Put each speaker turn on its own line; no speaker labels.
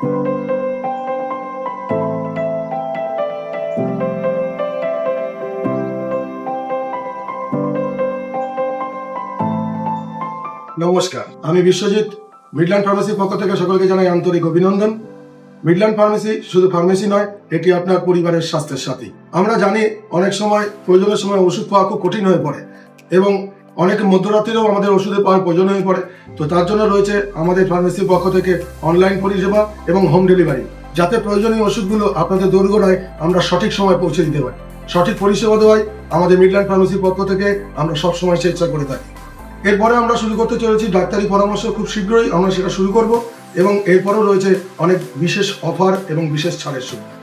নমস্কার, আমি বিশ্বজিৎ মিডল্যান্ড ফার্মেসির পক্ষ থেকে সকলকে জানাই আন্তরিক অভিনন্দন। মিডল্যান্ড ফার্মেসি শুধু ফার্মেসি নয়, এটি আপনার পরিবারের স্বাস্থ্যের সাথী। আমরা জানি অনেক সময়, প্রয়োজনের সময় ওষুধ পাওয়া খুব কঠিন হয়ে পড়ে এবং অনেক মধ্যরাত্রিরেও আমাদের ওষুধের পাওয়ার প্রয়োজন হয়ে পড়ে। তো তার জন্য রয়েছে আমাদের ফার্মেসির পক্ষ থেকে অনলাইন পরিষেবা এবং হোম ডেলিভারি যাতে প্রয়োজনীয় ওষুধগুলো আপনাদের দোরগোড়ায় আমরা সঠিক সময় পৌঁছে দিতে পারি। সঠিক পরিষেবা দেওয়ায় আমাদের মিডল্যান্ড ফার্মেসির পক্ষ থেকে আমরা সবসময় চেষ্টা করে থাকি। এরপরে আমরা শুরু করতে চলেছি ডাক্তারি পরামর্শ খুব শীঘ্রই আমরা সেটা শুরু করব এবং এরপরেও রয়েছে অনেক বিশেষ অফার এবং বিশেষ ছাড়ের সুবিধা।